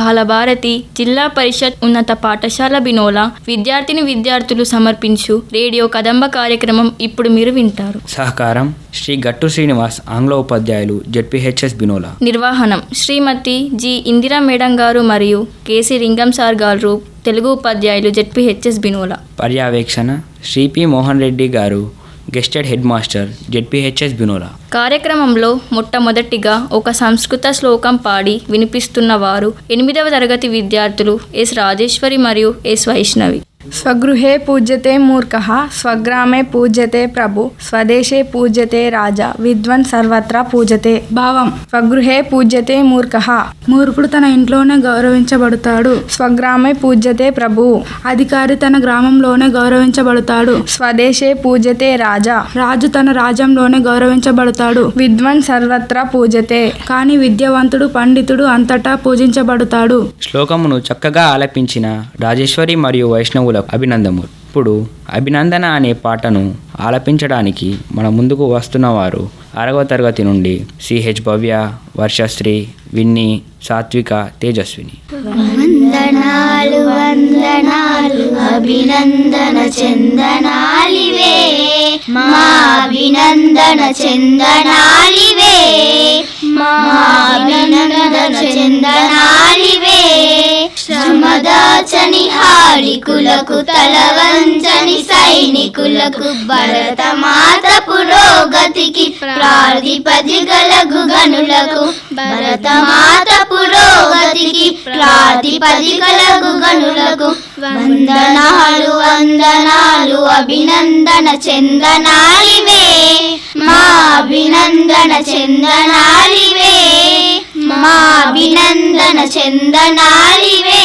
బాలభారతి జిల్లా పరిషత్ ఉన్నత పాఠశాల బినోలా విద్యార్థిని విద్యార్థులు సమర్పించు రేడియో కదంబ కార్యక్రమం ఇప్పుడు మీరు వింటారు. సహకారం శ్రీ గట్టు శ్రీనివాస్ ఆంగ్ల ఉపాధ్యాయులు జెడ్పీహెచ్ఎస్ బినోలా. నిర్వహణం శ్రీమతి జి ఇందిరా మేడం గారు మరియు కేసీ లింగం సార్ గారు తెలుగు ఉపాధ్యాయులు జెడ్పీహెచ్ఎస్ బినోలా. పర్యవేక్షణ శ్రీ పి మోహన్ రెడ్డి గారు gazetted head master ZPHS Binora కార్యక్రమంలో మొట్టమొదటిగా ఒక సంస్కృత శ్లోకం పాడి వినిపిస్తున్న వారు ఎనిమిదవ తరగతి విద్యార్థులు ఎస్ రాజేశ్వరి మరియు ఎస్ వైష్ణవి. స్వగృహే పూజ్యతే మూర్ఖः స్వగ్రామే పూజ్యతే ప్రభు స్వదేశే పూజ్యతే రాజా విద్వన్ సర్వత్రా పూజతే భావం. స్వగృహే పూజ్యతే మూర్ఖः. మూర్ఖుడు తన ఇంట్లోనే గౌరవించబడతాడు. స్వగ్రామే పూజ్యతే ప్రభు. అధికారి తన గ్రామంలోనే గౌరవించబడతాడు. స్వదేశే పూజ్యతే రాజా. రాజు తన రాజ్యంలోనే గౌరవించబడతాడు. విద్వన్ సర్వత్రా పూజతే కానీ విద్యావంతుడు పండితుడు అంతటా పూజించబడతాడు. శ్లోకమును చక్కగా ఆలపించిన రాజేశ్వరి మరియు వైష్ణవులకు అభినందములు. ఇప్పుడు అభినందన అనే పాటను ఆలపించడానికి మన ముందుకు వస్తున్నవారు ఆరవ తరగతి నుండి సిహెచ్ భవ్య వర్షశ్రీ విన్ని సాత్విక తేజస్విని. వందనాలు వందనాలు అభినందన చందనాలివే. మా అభినందన చందనాలివే. మా చందనాలివే శ్రమదాచని హాళికులకు తలవంచని సైనికులకు భరత మాత పురోగతికి ప్రాతిపదిగలగు గనులకు భరతమాత పురోగతికి ప్రాతిపదికలగు గనులకు వందనాలు వందనాలు అభినందన చందనాలివే మా అభినందన చందనాలివే మా అభినందన చందనాలివే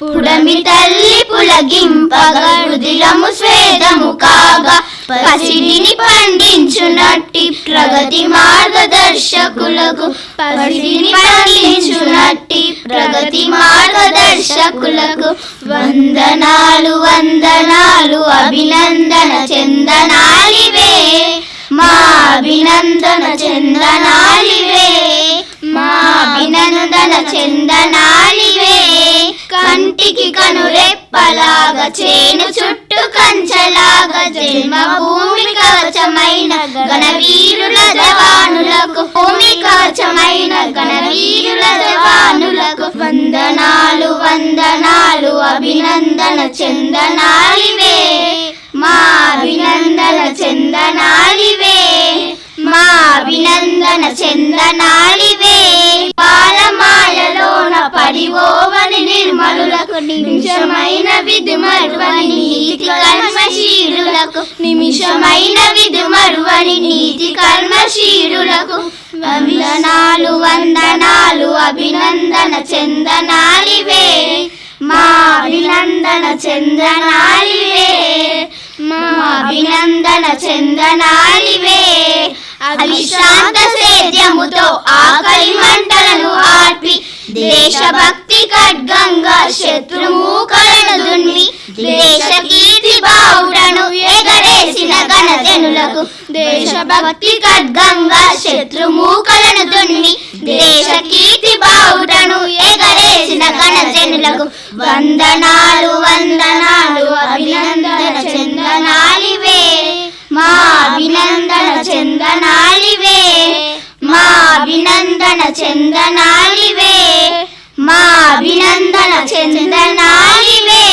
పుడమి తల్లి పులగింపగా స్వేదము కాగా పసిడిని పండించునట్టి ప్రగతి మార్గదర్శకులకు పసిడిని పండించునట్టి ప్రగతి మార్గదర్శకులకు వందనాలు వందనాలు అభినందన చందనాలివే మా అభినందన చందనాలివే మా అభినందన చందనాలివే కంటికి కనురెప్పలాగా చేను చుట్టూ కంచలాగా జన్మభూమి కవచమైన గణవీరుల జవానులకు భూమి కవచమైన గణవీరుల జవానులకు వందనాలు వందనాలు అభినందన చందనాలివే మా అభినందన చందనాలివే. మా అభినందన చందనాలివే. పాలమాలలోన పడివోవని నిర్మలులకు నిమిషమైన విధుమరువని నీతి కర్మశీలులకు నిమిషమైన విధుమరువని నీతి కర్మశీలులకు వందనాలు వందనాలు అభినందన చందనాలివే. మా అభినందన చందనాలివే. మా అభినందన చందనాలివే. అవిశ్రాంత సేద్యముతో ఆకలి మంటలను ఆర్పి దేశభక్తి ఖడ్గంగా శత్రుమూకలను దున్వి దేశ కీర్తి బావుటను ఎగరేసిన గణజనులకు దేశభక్తి ఖడ్గంగా శత్రుమూకలను దున్ని దేశ కీర్తి బావుటను ఎగ చేసిన గణజనులకు వందనాలు వందనాలు అభినందన చందనాలివే. మా అభినందన చందనాలివే. మా అభినందన చందనాలివే. మా అభినందన చందనాలివే.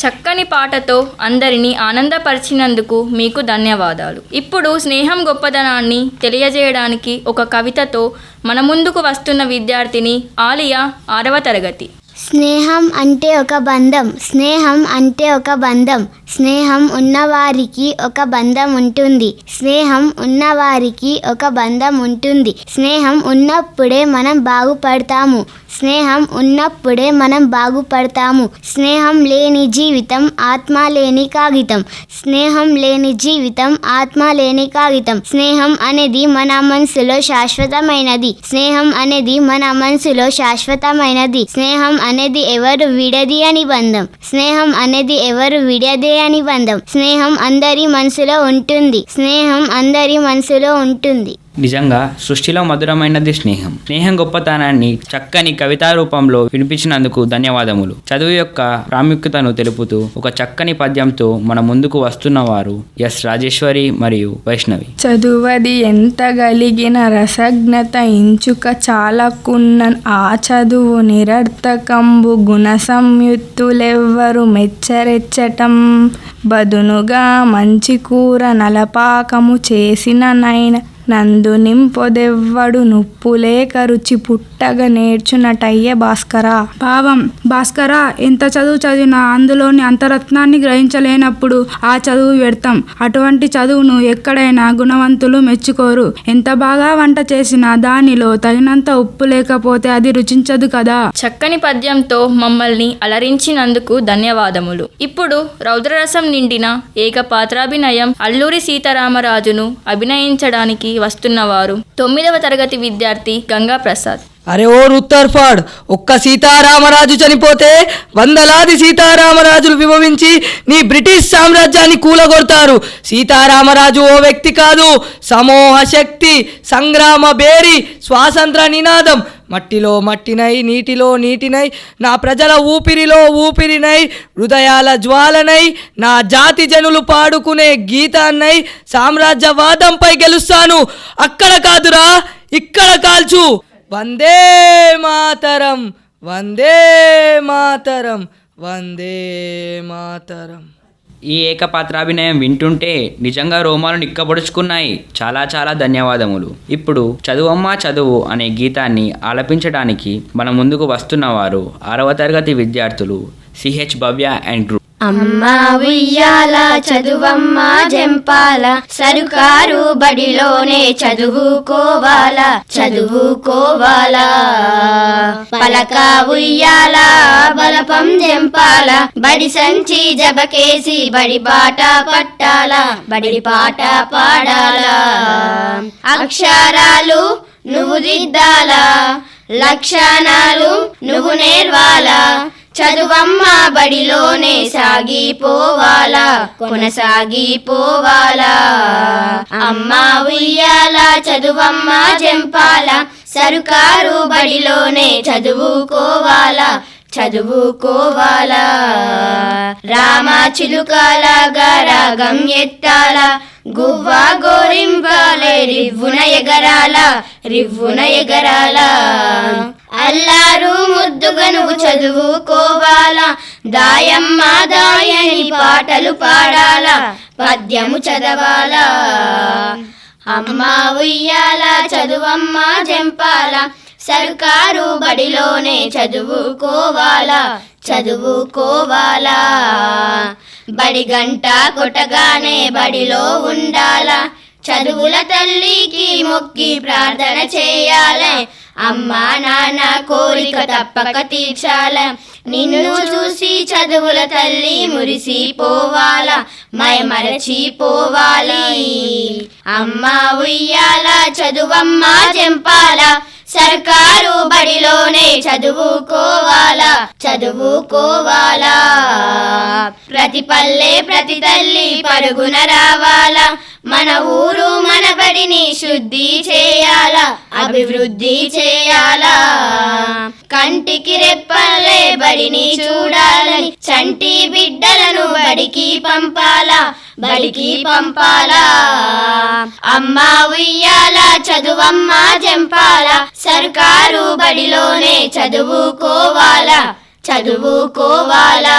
చక్కని పాటతో అందరినీ ఆనందపరిచినందుకు మీకు ధన్యవాదాలు. ఇప్పుడు స్నేహం గొప్పదనాన్ని తెలియజేయడానికి ఒక కవితతో మన ముందుకు వస్తున్న విద్యార్థిని ఆలియా ఆరవ తరగతి. స్నేహం అంటే ఒక బంధం స్నేహం అంటే ఒక బంధం స్నేహం ఉన్నవారికి ఒక బంధం ఉంటుంది స్నేహం ఉన్నవారికి ఒక బంధం ఉంటుంది స్నేహం ఉన్నప్పుడే మనం బాగుపడతాము. స్నేహం ఉన్నప్పుడే మనం బాగుపడతాము. స్నేహం లేని జీవితం ఆత్మ లేని కాగితం. స్నేహం లేని జీవితం ఆత్మ లేని కాగితం. స్నేహం అనేది మన మనసులో శాశ్వతమైనది. స్నేహం అనేది మన మనసులో శాశ్వతమైనది. స్నేహం అనేది ఎవరు విడది అని బంధం. స్నేహం అనేది ఎవరు విడదే అని బంధం. స్నేహం అందరి మనసులో ఉంటుంది. స్నేహం అందరి మనసులో ఉంటుంది. నిజంగా సృష్టిలో మధురమైనది స్నేహం. స్నేహం గొప్పతనాన్ని చక్కని కవితా రూపంలో వినిపించినందుకు ధన్యవాదములు. చదువు యొక్క ప్రాముఖ్యతను తెలుపుతూ ఒక చక్కని పద్యంతో మన ముందుకు వస్తున్నవారు ఎస్ రాజేశ్వరి మరియు వైష్ణవి. చదువది ఎంత గలిగిన రసజ్ఞత ఇంచుక చాలకున్న ఆ చదువు నిరర్థకంబు గుణ సంయుక్తులెవ్వరు మెచ్చరెచ్చటం. బదునుగా మంచి కూర నలపాకము చేసిన నైన నందు నింపొదెవ్వడు నుప్పులేక రుచి పుట్టగా నేర్చునటయ్య భాస్కరా. భావం భాస్కర ఎంత చదువు చదివినా అందులోని అంతరత్నాన్ని గ్రహించలేనప్పుడు ఆ చదువు వ్యర్థం. అటువంటి చదువును ఎక్కడైనా గుణవంతులు మెచ్చుకోరు. ఎంత బాగా వంట చేసినా దానిలో తగినంత ఉప్పు లేకపోతే అది రుచించదు కదా? చక్కని పద్యంతో మమ్మల్ని అలరించినందుకు ధన్యవాదములు. ఇప్పుడు రౌద్రరసం నిండిన ఏకపాత్రాభినయం అల్లూరి సీతారామరాజును అభినయించడానికి వస్తున్నవారు. తొమ్మిదవ తరగతి విద్యార్థి గంగా ప్రసాద్ అరే ఓ రుత్తర్ఫాడ్ ఒక్క సీతారామరాజు చనిపోతే వందలాది సీతారామరాజులు విభవించి నీ బ్రిటిష్ సామ్రాజ్యాన్ని కూలగొడతారు. సీతారామరాజు ఓ వ్యక్తి కాదు సమూహ శక్తి సంగ్రామ బేరి స్వాతంత్ర నినాదం. మట్టిలో మట్టినై నీటిలో నీటినై నా ప్రజల ఊపిరిలో ఊపిరినై హృదయాల జ్వాలనై నా జాతి జనులు పాడుకునే గీతాన్నై సామ్రాజ్యవాదంపై గెలుస్తాను. అక్కడ కాదురా ఇక్కడ కాల్చు. వందే మాతరం వందే మాతరం వందే మాతరం. ఈ ఏకపాత్రాభినయం వింటుంటే నిజంగా రోమాలు నిక్కబొడుచుకున్నాయి. చాలా చాలా ధన్యవాదములు. ఇప్పుడు చదువమ్మా చదువు అనే గీతాన్ని ఆలపించడానికి మన ముందుకు వస్తున్నవారు ఆరవ తరగతి విద్యార్థులు సిహెచ్ భవ్య అండ్ గ్రూప్ అమ్మా ఉయ్యాల చదువమ్మా జంపాల సరుకారు బడిలోనే చదువుకోవాల చదువుకోవాల. పలక ఉయ్యాల బలపం జంపాల బడి సంచి జబకేసి బడి పాట పట్టాల బడి పాట పాడాలా. అక్షరాలు నువ్వు దిద్దాలా లక్షణాలు నువ్వు నేర్వాలా చదువమ్మ బడిలోనే సాగిపోవాలా కొనసాగిపోవాలా. అమ్మ ఉయ్యాల చదువమ్మ జంపాల సరుకారు బడిలోనే చదువుకోవాలా చదువుకోవాలా. రామ చిలుకలాగా రాగం ఎత్తాల గువ్వ గోరింపాలే రివ్వున ఎగరాల రివ్వున ఎగరాల. అల్లారు ముద్దుగా నువ్వు చదువుకోవాలా? దాయమ్మ దాయని పాటలు పాడాలా? పద్యము చదవాలా? అమ్మ ఉయ్యాల చదువమ్మ జంపాల? సర్కారు బడిలోనే చదువుకోవాలా? చదువుకోవాలా? బడి గంట కొట్టగానే బడిలో ఉండాలా? చదువుల తల్లికి మొక్కి ప్రార్థన చేయాలి? అమ్మా నాన్న కోరిక తప్పక తీర్చాల. నిన్ను చూసి చదువుల తల్లి మురిసిపోవాల. మై మరచిపోవాలి అమ్మా ఉయ్యాల చదువమ్మా చెంపాల. సర్కారు బడిలోనే చదువుకోవాలా. చదువుకోవాలా. ప్రతి పల్లె ప్రతి తల్లి పరుగున రావాలా. మన ఊరు మన బడిని శుద్ధి చేయాలా అభివృద్ధి చేయాలా. కంటికి రెప్పలే బడిని చూడాలని చంటి బిడ్డలను బడికి పంపాలా బడికి పంపాలా. అమ్మా ఉయ్యాల చదువమ్మా జంపాల సర్కారు బడిలోనే చదువుకోవాలా చదువుకోవాలా.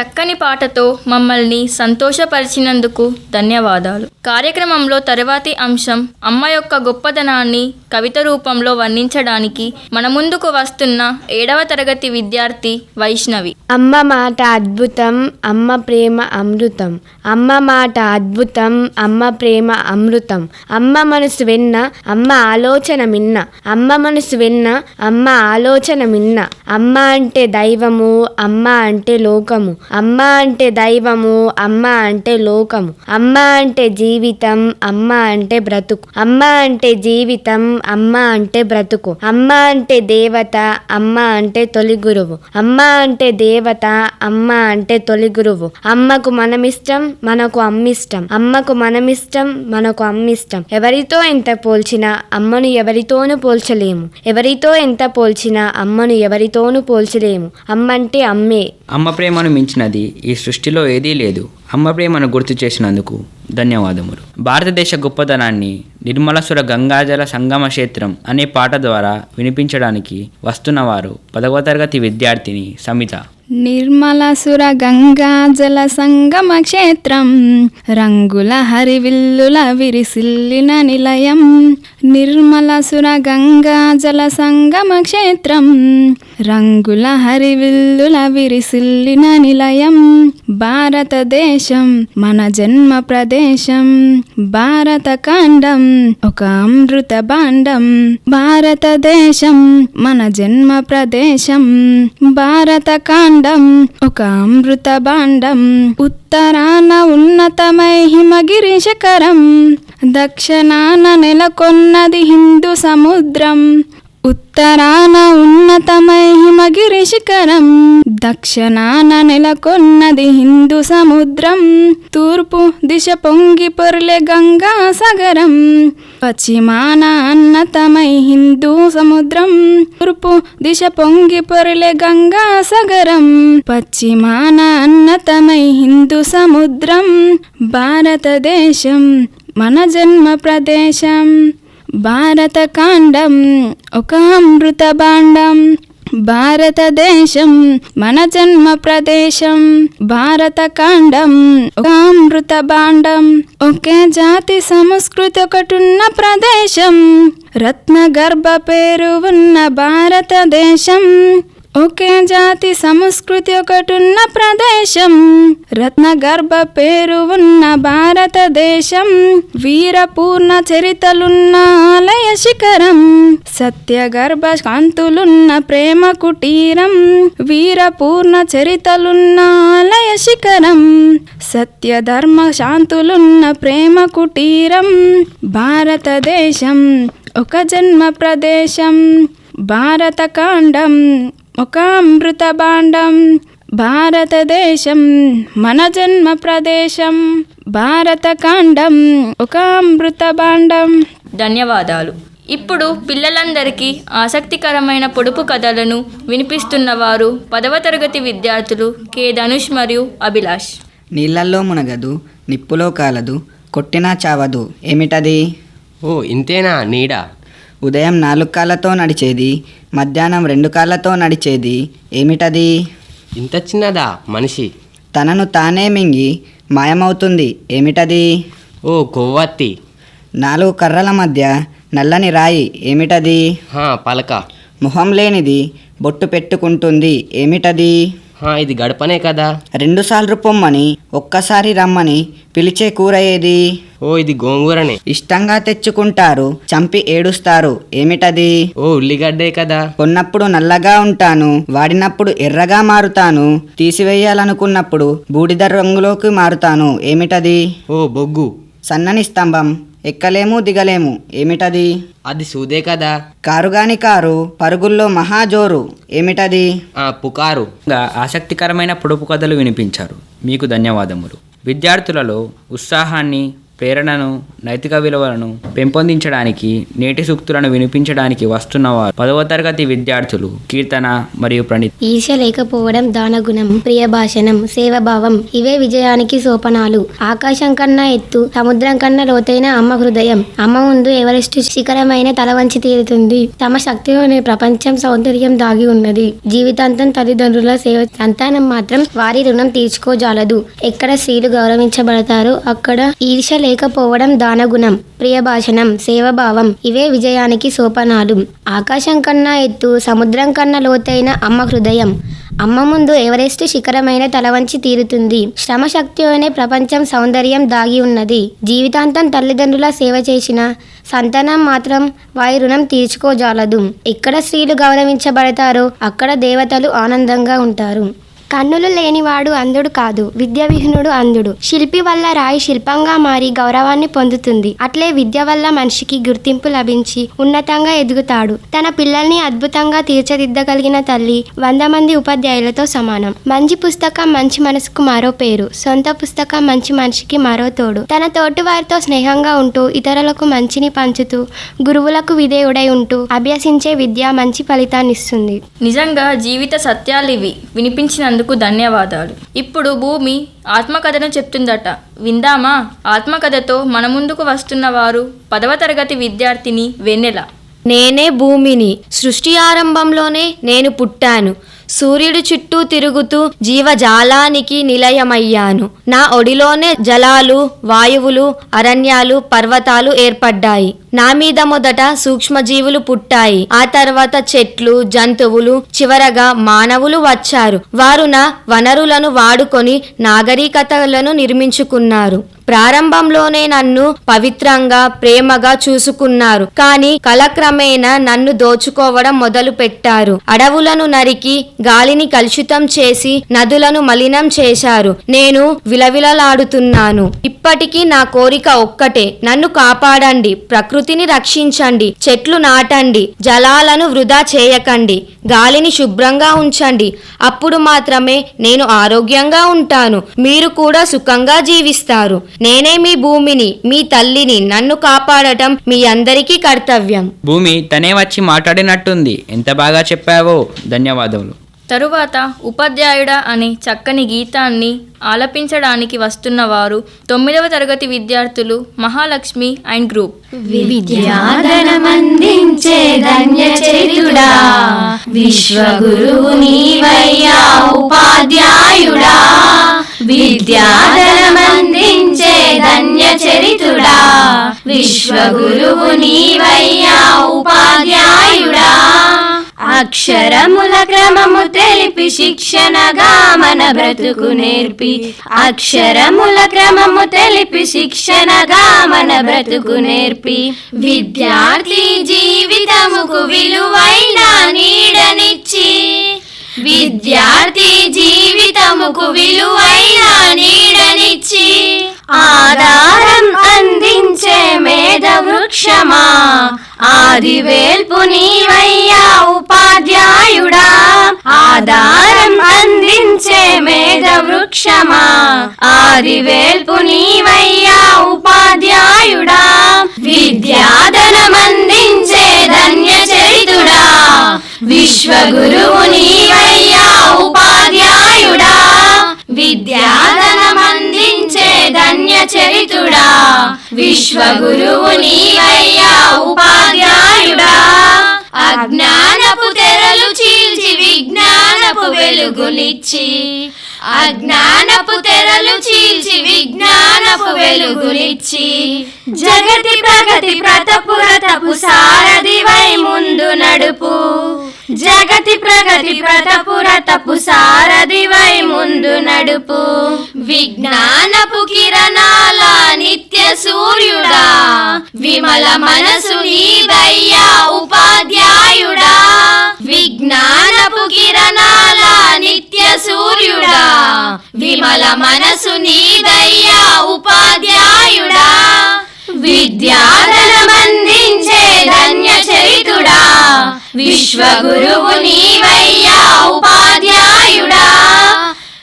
చక్కని పాటతో మమ్మల్ని సంతోషపరిచినందుకు ధన్యవాదాలు. కార్యక్రమంలో తరువాతి అంశం అమ్మ యొక్క గొప్పదనాన్ని కవిత రూపంలో వర్ణించడానికి మన ముందుకు వస్తున్న ఏడవ తరగతి విద్యార్థి వైష్ణవి. అమ్మ మాట అద్భుతం అమ్మ ప్రేమ అమృతం. అమ్మ మాట అద్భుతం అమ్మ ప్రేమ అమృతం. అమ్మ మనసు వెన్న అమ్మ ఆలోచన మిన్న. అమ్మ మనసు వెన్న అమ్మ ఆలోచన మిన్న. అమ్మ అంటే దైవము అమ్మ అంటే లోకము. అమ్మ అంటే దైవము అమ్మ అంటే లోకము అమ్మ అంటే జీవితం అమ్మ అంటే బ్రతుకు అమ్మ అంటే జీవితం అమ్మ అంటే బ్రతుకు అమ్మ అంటే దేవత అమ్మ అంటే తొలి గురువు అమ్మ అంటే దేవత అమ్మ అంటే తొలి గురువు అమ్మకు మనమిష్టం మనకు అమ్మిష్టం అమ్మకు మనమిష్టం మనకు అమ్మిష్టం ఎవరితో ఎంత పోల్చినా అమ్మను ఎవరితోనూ పోల్చలేము ఎవరితో ఎంత పోల్చినా అమ్మను ఎవరితోనూ పోల్చలేము అమ్మంటే అమ్మే అమ్మ ప్రేమను మించినది ఈ సృష్టిలో ఏదీ లేదు. అమ్మ ప్రేమను గుర్తు చేసినందుకు ధన్యవాదములు. భారతదేశ గొప్పతనాన్ని నిర్మలసుర గంగాజల సంగమ క్షేత్రం అనే పాట ద్వారా వినిపించడానికి వస్తున్నవారు పదవ తరగతి విద్యార్థిని సమిత. నిర్మలసుర గంగా జల సంగమ క్షేత్రం రంగుల హరివిల్లుల విరిసిల్లిన నిలయం నిర్మలసుర గంగా జల సంగమ క్షేత్రం రంగుల హరివిల్లుల విరిసిల్లిన నిలయం భారతదేశం మన జన్మ ప్రదేశం భారత కాండం ఒక అమృత భాండం భారతదేశం మన జన్మ ప్రదేశం భారత కాండం ఒక అమృత భాండం ఉత్తరాన ఉన్నతమై హిమగిరి శిఖరం దక్షిణాన నెలకొన్నది హిందూ సముద్రం. ఉత్తరాన ఉన్నతమై హిమగిరి శిఖరం దక్షిణాన నెలకొన్నది హిందూ సముద్రం తూర్పు దిశ పొంగి పొర్లే గంగా సాగరం. పశ్చిమాన అన్నతమై హిందూ సముద్రం తూర్పు దిశ పొంగి పొర్లే గంగా సాగరం. పశ్చిమాన అన్నతమై హిందూ సముద్రం భారతదేశం మన జన్మ ప్రదేశం. భారత కాండం ఒక అమృత భాండం భారతదేశం మన జన్మ ప్రదేశం. భారత కాండం ఒక అమృత భాండం ఒకే జాతి సంస్కృతి ఒకటున్న ప్రదేశం. రత్న గర్భ పేరు ఉన్న భారతదేశం. ఒకే జాతి సంస్కృతి ఒకటున్న ప్రదేశం. రత్న గర్భ పేరు ఉన్న భారతదేశం. వీరపూర్ణ చరితలున్న ఆలయ శిఖరం. సత్య గర్భ కాంతులున్న ప్రేమ కుటీరం. వీరపూర్ణ చరితలున్న ఆలయ శిఖరం. సత్య ధర్మ శాంతులున్న ప్రేమ కుటీరం. భారతదేశం ఒక జన్మ ప్రదేశం. భారతకాండం ఒక అమృత భాండం భారతదేశం మన జన్మ ప్రదేశం. భారత కాండం ఒక అమృత భాండం ధన్యవాదాలు. ఇప్పుడు పిల్లలందరికీ ఆసక్తికరమైన పొడుపు కథలను వినిపిస్తున్నవారు పదవ తరగతి విద్యార్థులు కె. ధనుష్ మరియు అభిలాష్. నీళ్ళల్లో మునగదు నిప్పులో కాలదు కొట్టినా చావదు. ఏమిటది? ఓ ఇంతేనా నీడ? ఉదయం నాలుగు కాళ్ళతో నడిచేది మధ్యాహ్నం రెండు కాళ్ళతో నడిచేది ఏమిటది? ఇంత చిన్నదా మనిషి? తనను తానే మింగి మాయమవుతుంది ఏమిటది? ఓ కొవ్వత్తి. నాలుగు కర్రల మధ్య నల్లని రాయి ఏమిటది? హా పలక. మొహం లేనిది బొట్టు పెట్టుకుంటుంది ఏమిటది? ఇది గడపనే కదా. రెండుసార్లు పొమ్మని ఒక్కసారి రమ్మని పిలిచే కూర ఏది? ఓ ఇది గోంగూరనే. ఇష్టంగా తెచ్చుకుంటారు చంపి ఏడుస్తారు. ఏమిటది? ఓ ఉల్లిగడ్డే కదా. కొన్నప్పుడు నల్లగా ఉంటాను వాడినప్పుడు ఎర్రగా మారుతాను తీసివేయాలనుకున్నప్పుడు బూడిద రంగులోకి మారుతాను. ఏమిటది? ఓ బొగ్గు. సన్నని స్తంభం. ఎక్కలేము దిగలేము. ఏమిటది? అది సూదే కదా. కారుగాని కారు పరుగుల్లో మహాజోరు ఏమిటది? ఆ పుకారు. ఆసక్తికరమైన పొడుపు కథలు వినిపించారు. మీకు ధన్యవాదములు. విద్యార్థులలో ఉత్సాహాన్ని ప్రేరణను నైతిక విలువలను పెంపొందించడానికి నేటి సూక్తులను వినిపించడానికి వస్తున్నవారు. పదవ తరగతి విద్యార్థులు కీర్తన మరియు ప్రణీత్ ఈర్ష లేకపోవడం దానగుణం ప్రియభాషణం సేవభావం ఇవే విజయానికి సోపనాలు. ఆకాశం కన్నా ఎత్తు సముద్రం కన్నా లోతైన అమ్మ హృదయం. అమ్మ ముందు ఎవరెస్ట్ శిఖరమైన తల వంచి తీరుతుంది. తమ శక్తిలోనే ప్రపంచం సౌందర్యం దాగి ఉన్నది. జీవితాంతం తల్లిదండ్రుల సేవ సంతానం మాత్రం వారి రుణం తీర్చుకోజాలదు. ఎక్కడ స్త్రీలు గౌరవించబడతారో అక్కడ ఈర్ష లేకపోవడం దానగుణం ప్రియభాషణం సేవభావం ఇవే విజయానికి సోపనాలు. ఆకాశం కన్నా ఎత్తు సముద్రం కన్నా లోతైన అమ్మ హృదయం. అమ్మ ముందు ఎవరెస్ట్ శిఖరమైన తలవంచి తీరుతుంది. శ్రమ శక్తిలోనే ప్రపంచం సౌందర్యం దాగి ఉన్నది. జీవితాంతం తల్లిదండ్రుల సేవ చేసిన సంతానం మాత్రం వారి రుణం తీర్చుకోజాలదు. ఎక్కడ స్త్రీలు గౌరవించబడతారో అక్కడ దేవతలు ఆనందంగా ఉంటారు. కన్నులు లేనివాడు అంధుడు కాదు విద్యావిహీనుడు అందుడు శిల్పి వల్ల రాయి శిల్పంగా మారి గౌరవాన్ని పొందుతుంది. అట్లే విద్య వల్ల మనిషికి గుర్తింపు లభించి ఉన్నతంగా ఎదుగుతాడు. తన పిల్లల్ని అద్భుతంగా తీర్చిదిద్దగలిగిన తల్లి వంద మంది ఉపాధ్యాయులతో సమానం. మంచి పుస్తకం మంచి మనసుకు మరో పేరు. సొంత పుస్తకం మంచి మనిషికి మరో తోడు. తన తోటి వారితో స్నేహంగా ఉంటూ ఇతరులకు మంచిని పంచుతూ గురువులకు విధేయుడై ఉంటూ అభ్యసించే విద్య మంచి ఫలితాన్నిస్తుంది నిజంగా జీవిత సత్యాలు ఇవి. వినిపించిన వినిపించినందుకు ధన్యవాదాలు. ఇప్పుడు భూమి ఆత్మకథను చెప్తుందట. విందామా? ఆత్మకథతో మన ముందుకు వస్తున్న వారు పదవ తరగతి విద్యార్థిని వెన్నెల. నేనే భూమిని. సృష్టి ఆరంభంలోనే నేను పుట్టాను. సూర్యుడు చుట్టూ తిరుగుతూ జీవజాలానికి నిలయమయ్యాను. నా ఒడిలోనే జలాలు వాయువులు అరణ్యాలు పర్వతాలు ఏర్పడ్డాయి. నా మీద మొదట సూక్ష్మజీవులు పుట్టాయి. ఆ తర్వాత చెట్లు జంతువులు చివరగా మానవులు వచ్చారు. వారు నా వనరులను వాడుకొని నాగరికతలను నిర్మించుకున్నారు. ప్రారంభంలోనే నన్ను పవిత్రంగా ప్రేమగా చూసుకున్నారు. కానీ కాలక్రమేణా నన్ను దోచుకోవడం మొదలు పెట్టారు అడవులను నరికి గాలిని కలుషితం చేసి నదులను మలినం చేశారు. నేను విలవిలలాడుతున్నాను. ఇప్పటికీ నా కోరిక ఒక్కటే. నన్ను కాపాడండి. ప్రకృతి ప్రకృతిని రక్షించండి చెట్లు నాటండి జలాలను వృధా చేయకండి గాలిని శుభ్రంగా ఉంచండి. అప్పుడు మాత్రమే నేను ఆరోగ్యంగా ఉంటాను మీరు కూడా సుఖంగా జీవిస్తారు. నేనే మీ భూమిని మీ తల్లిని నన్ను కాపాడటం మీ అందరికీ కర్తవ్యం. భూమి తనే వచ్చి మాట్లాడినట్టుంది. ఎంత బాగా చెప్పావో. ధన్యవాదములు. తరువాత ఉపాధ్యాయుడ అనే చక్కని గీతాన్ని ఆలపించడానికి వస్తున్న వారు తొమ్మిదవ తరగతి విద్యార్థులు మహాలక్ష్మి అండ్ గ్రూప్. విద్యాధనమందించే ధన్య విశ్వగురువు నీవయ్యా ఉపాధ్యాయుడా. విద్యాధనమందించే విశ్వగురువు నీవయ్యా ఉపాధ్యాయుడా. అక్షరముల క్రమము తెలిపి శిక్షణగా మన బ్రతుకు నేర్పి. అక్షరముల క్రమము తెలిపి శిక్షణగా మన బ్రతుకు నేర్పి. విద్యార్థి జీవితముకు విలువైన నీడనిచ్చి. విద్యార్థి జీవితముకు విలువైన నీడనిచ్చి. ఆధారం అందించే మేధ వృక్షమా ఆది నీవయ్యా ఉపాధ్యాయుడా. ఆధారం అందించే మేధ వృక్షమా ఆది నీవయ్యా ఉపాధ్యాయుడా. విద్యాధనమందించే ధన్య చరితుడా విశ్వగురువు నీవయ్యా ఉపాధ్యాయుడా. విద్యాధనమందించే పుణ్యచరితుడా? విశ్వగురువు నీవయ్యా ఉపాధ్యాయుడా. అజ్ఞానపు తెరలు చీల్చి విజ్ఞానపు వెలుగునిచ్చి. అజ్ఞానపు తెరలు చీల్చి విజ్ఞానపు వెలుగునిచ్చి. జగతి ప్రగతి ప్రతపురతపు సారథివై ముందు నడుపు. జగతి ప్రగతి ప్రతపురతపు సారథివై ముందు నడుపు. విజ్ఞానపు కిరణాల నిత్య సూర్యుడా. విమల మనసు నీదయ్యా ఉపాధ్యాయుడా. విజ్ఞానపు కిరణాల నిత్య సూర్యుడా. విమల మనసు నీదయ్యా ఉపాధ్యాయుడా. విద్యాధనమందించే ధన్య విశ్వగురువు నీవయ్యా ఉపాధ్యాయుడా.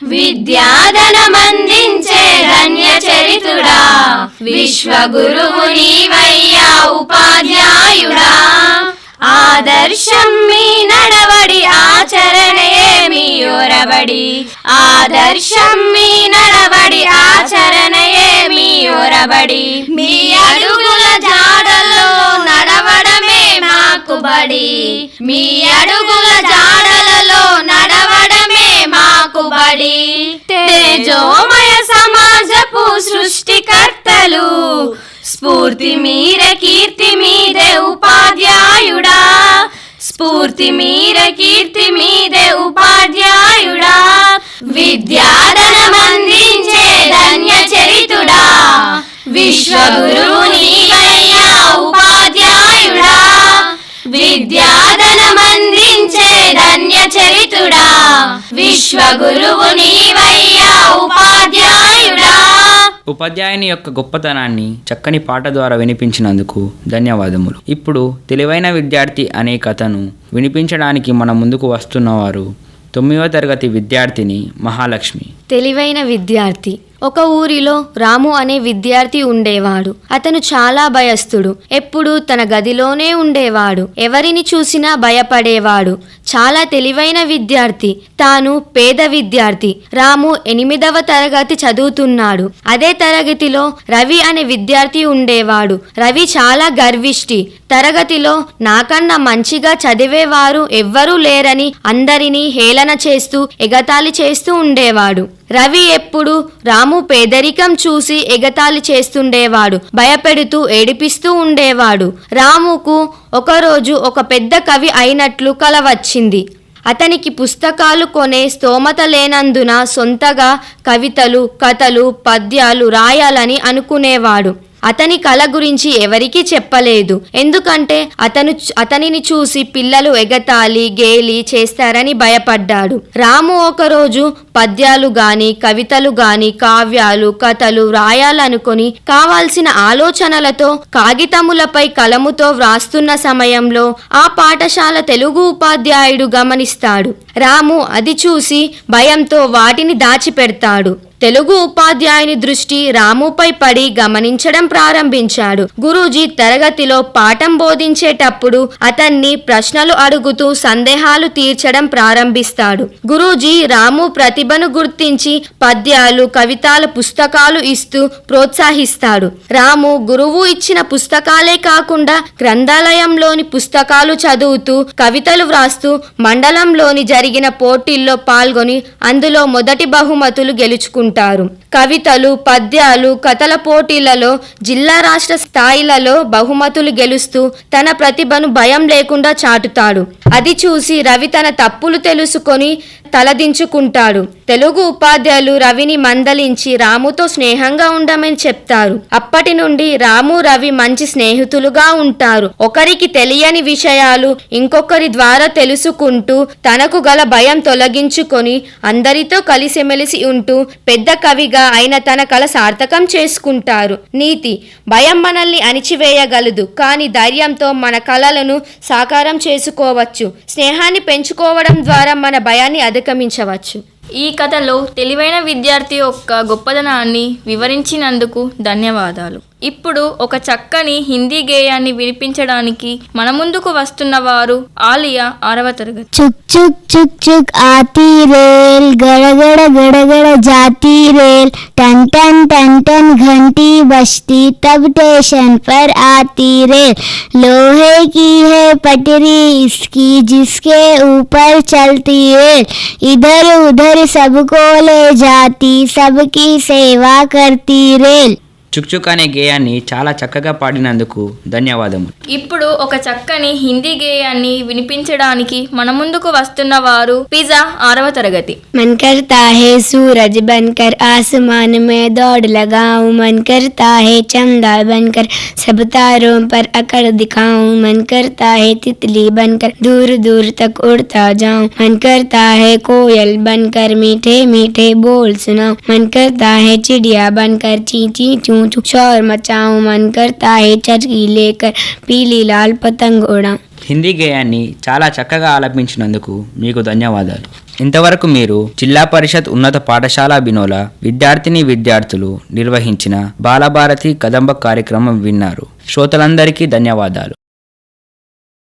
విద్యాధనమందించే ధన్య చరితుడా విశ్వగురువు నీవయ్యా ఉపాధ్యాయుడా. ఆదర్శం మీ నడవడి ఆచరణే మీ ఒరబడి ఆదర్శం మీ నడవడి ఆచరణయే మీ ఒరబడి మీ అడుగుల జాడల్లో మాకు మీ అడుగుల జాడలలో నడవడమే మాకు బడి. తేజోమయ సమాజపు సృష్టికర్తలు స్ఫూర్తి మీర కీర్తి మీదే ఉపాధ్యాయుడా. స్ఫూర్తి మీర కీర్తి మీదే ఉపాధ్యాయుడా. విద్యాధనమందించే ధన్య చరితుడా. విశ్వగురువు నీవయ్యా ఉపాధ్యాయుడా. విద్యాధనమందించే ధన్య చరితుడా. విశ్వగురువు నీవయ్యా ఉపాధ్యాయుడా. ఉపాధ్యాయుని యొక్క గొప్పతనాన్ని చక్కని పాట ద్వారా వినిపించినందుకు ధన్యవాదములు. ఇప్పుడు తెలివైన విద్యార్థి అనే కథను వినిపించడానికి మన ముందుకు వస్తున్నవారు తొమ్మిదవ తరగతి విద్యార్థిని మహాలక్ష్మి. తెలివైన విద్యార్థి ఒక ఊరిలో రాము అనే విద్యార్థి ఉండేవాడు. అతను చాలా భయస్థుడు. ఎప్పుడూ తన గదిలోనే ఉండేవాడు. ఎవరిని చూసినా భయపడేవాడు. చాలా తెలివైన విద్యార్థి. తాను పేద విద్యార్థి. రాము ఎనిమిదవ తరగతి చదువుతున్నాడు. అదే తరగతిలో రవి అనే విద్యార్థి ఉండేవాడు. రవి చాలా గర్విష్టి. తరగతిలో నాకన్నా మంచిగా చదివేవారు ఎవ్వరూ లేరని అందరినీ హేళన చేస్తూ ఎగతాళి చేస్తూ ఉండేవాడు. రవి ఎప్పుడు రాము పేదరికం చూసి ఎగతాళి చేస్తుండేవాడు భయపెడుతూ ఏడిపిస్తూ ఉండేవాడు. రాముకు ఒకరోజు ఒక పెద్ద కవి అయినట్లు కల వచ్చింది అతనికి పుస్తకాలు కొనే స్తోమత లేనందున సొంతగా కవితలు కథలు పద్యాలు రాయాలని అనుకునేవాడు. అతని కళ గురించి ఎవరికీ చెప్పలేదు. ఎందుకంటే అతను అతనిని చూసి పిల్లలు ఎగతాళి గేలి చేస్తారని భయపడ్డాడు. రాము ఒకరోజు పద్యాలు గాని కవితలు గాని కావ్యాలు కథలు వ్రాయాలనుకొని కావాల్సిన ఆలోచనలతో కాగితములపై కలముతో వ్రాస్తున్న సమయంలో ఆ పాఠశాల తెలుగు ఉపాధ్యాయుడు గమనిస్తాడు. రాము అది చూసి భయంతో వాటిని దాచిపెడతాడు. తెలుగు ఉపాధ్యాయుని దృష్టి రాముపై పడి గమనించడం ప్రారంభించాడు. గురూజీ తరగతిలో పాఠం బోధించేటప్పుడు అతన్ని ప్రశ్నలు అడుగుతూ సందేహాలు తీర్చడం ప్రారంభిస్తాడు. గురూజీ రాము ప్రతిభను గుర్తించి పద్యాలు కవితాల పుస్తకాలు ఇస్తూ ప్రోత్సహిస్తాడు. రాము గురువు ఇచ్చిన పుస్తకాలే కాకుండా గ్రంథాలయంలోని పుస్తకాలు చదువుతూ కవితలు వ్రాస్తూ మండలంలోని జరిగిన పోటీల్లో పాల్గొని అందులో మొదటి బహుమతులు గెలుచుకుంటారు కవితలు పద్యాలు కథల పోటీలలో జిల్లా రాష్ట్ర స్థాయిలలో బహుమతులు గెలుస్తూ తన ప్రతిభను భయం లేకుండా చాటుతాడు. అది చూసి రవి తన తప్పులు తెలుసుకొని తలదించుకుంటాడు. తెలుగు ఉపాధ్యాయులు రవిని మందలించి రాముతో స్నేహంగా ఉండమని చెప్తారు. అప్పటి నుండి రాము రవి మంచి స్నేహితులుగా ఉంటారు. ఒకరికి తెలియని విషయాలు ఇంకొకరి ద్వారా తెలుసుకుంటూ తనకు గల భయం తొలగించుకొని అందరితో కలిసిమెలిసి ఉంటూ పెద్ద కవిగా ఆయన తన కళ సార్థకం చేసుకుంటారు. నీతి భయం మనల్ని అణిచివేయగలదు కానీ ధైర్యంతో మన కళలను సాకారం చేసుకోవచ్చు. స్నేహాన్ని పెంచుకోవడం ద్వారా మన భయాన్ని అధిగమించవచ్చు. ఈ కథలో తెలివైన విద్యార్థి యొక్క గొప్పదనాన్ని వివరించినందుకు ధన్యవాదాలు. ఇప్పుడు ఒక చక్కని హిందీ గేయాన్ని వినిపించడానికి మన ముందుకు వస్తున్న వారు ఆలియా ఆరవ తరగతి चुक चुक चुक चुक आती रेल गड़गड़ गड़गड़ जाती rail ton ton ton ton घंटी बजती तब स्टेशन पर आती रेल लोहे की है पटरी इसकी जिसके ऊपर चलती रेल इधर उधर सबको ले जाती सबकी सेवा करती रेल చుక్చుక్ అనే గేయాన్ని చాలా చక్కగా పాడినందుకు ధన్యవాదములు. ఇప్పుడు ఒక చక్కని హిందీ గేయాన్ని వినిపించడానికి మన ముందుకు వస్తున్న వారు పిజ్జా ఆరవ తరగతి. మన్కర్ తాహే సూరజ్ బన్కర్ ఆసమాన్ మే దోడ్ లగావు. మన్కర్ తాహే చందా బన్కర్ సబ్ తారో పర్ అకడ దిఖావు. మన్కర్ తాహే తిత్లీ బన్కర్ దూర్ దూర్ తక్ ఉడతా జావు. మన్కర్ తాహే కోయల్ బన్కర్ మీఠే మీఠే బోల్ సునావు. మన్కర్ తాహే చిడియా బన్కర్ చీ చీ చూ चू शोर मचाऊं मन करता है चरखी लेकर पीली लाल पतंग उड़ाऊं హిందీ గేయాన్ని చాలా చక్కగా ఆలపించినందుకు మీకు ధన్యవాదాలు ఇంతవరకు మీరు జిల్లా పరిషత్ ఉన్నత పాఠశాల బినోల విద్యార్థిని విద్యార్థులు నిర్వహించిన బాలభారతి కదంబ కార్యక్రమం విన్నారు శ్రోతలందరికీ ధన్యవాదాలు